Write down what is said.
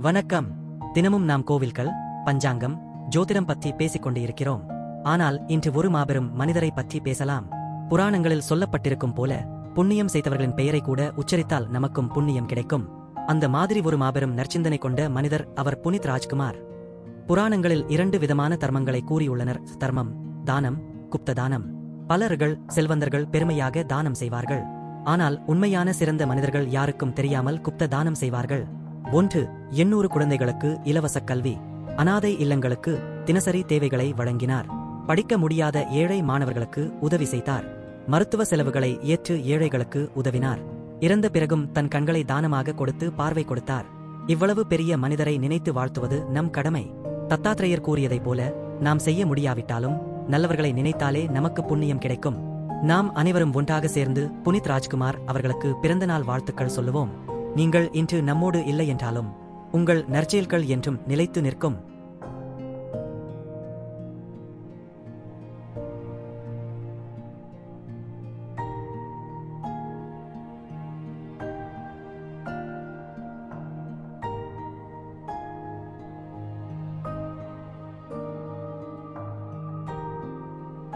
வணக்கம். தினமும் நாம் கோவில்கள் பஞ்சாங்கம் ஜோதிடம் பற்றி பேசிக் கொண்டு இருக்கிறோம். ஆனால் இன்று ஒரு மாபெரும் மனிதரை பற்றி பேசலாம். புராணங்களில் சொல்லப்பட்டிருக்கும் போல புண்ணியம் செய்தவர்களின் பெயரை கூட உச்சரித்தால் நமக்கும் புண்ணியம் கிடைக்கும். அந்த மாதிரி ஒரு மாபெரும் நற்சிந்தனை கொண்ட மனிதர் அவர் புனித் ராஜ்குமார். புராணங்களில் இரண்டு விதமான தர்மங்களை கூறியுள்ளனர். தர்மம் தானம் குப்த தானம். பலர்கள் செல்வந்தர்கள் பெருமையாக தானம் செய்வார்கள். ஆனால் உண்மையான சிறந்த மனிதர்கள் யாருக்கும் தெரியாமல் குப்த தானம் செய்வார்கள். ஒன்று எண்ணூறு குழந்தைகளுக்கு இலவச கல்வி. அனாதை இல்லங்களுக்கு தினசரி தேவைகளை வழங்கினார். படிக்க முடியாத ஏழை மாணவர்களுக்கு உதவி செய்தார். மருத்துவ செலவுகளை ஏற்று ஏழைகளுக்கு உதவினார். இறந்த பிறகும் தன் கண்களை தானமாக கொடுத்து பார்வை கொடுத்தார். இவ்வளவு பெரிய மனிதரை நினைத்து வாழ்த்துவது நம் கடமை. தத்தாத்ரேயர் கூறியதைப் போல நாம் செய்ய முடியாவிட்டாலும் நல்லவர்களை நினைத்தாலே நமக்கு புண்ணியம் கிடைக்கும். நாம் அனைவரும் ஒன்றாக சேர்ந்து புனித் ராஜ்குமார் அவர்களுக்கு பிறந்தநாள் வாழ்த்துக்கள் சொல்லுவோம். நீங்கள் இன்று நம்மோடு இல்லை என்றாலும் உங்கள் நற்செயல்கள் என்றும் நிலைத்து நிற்கும்.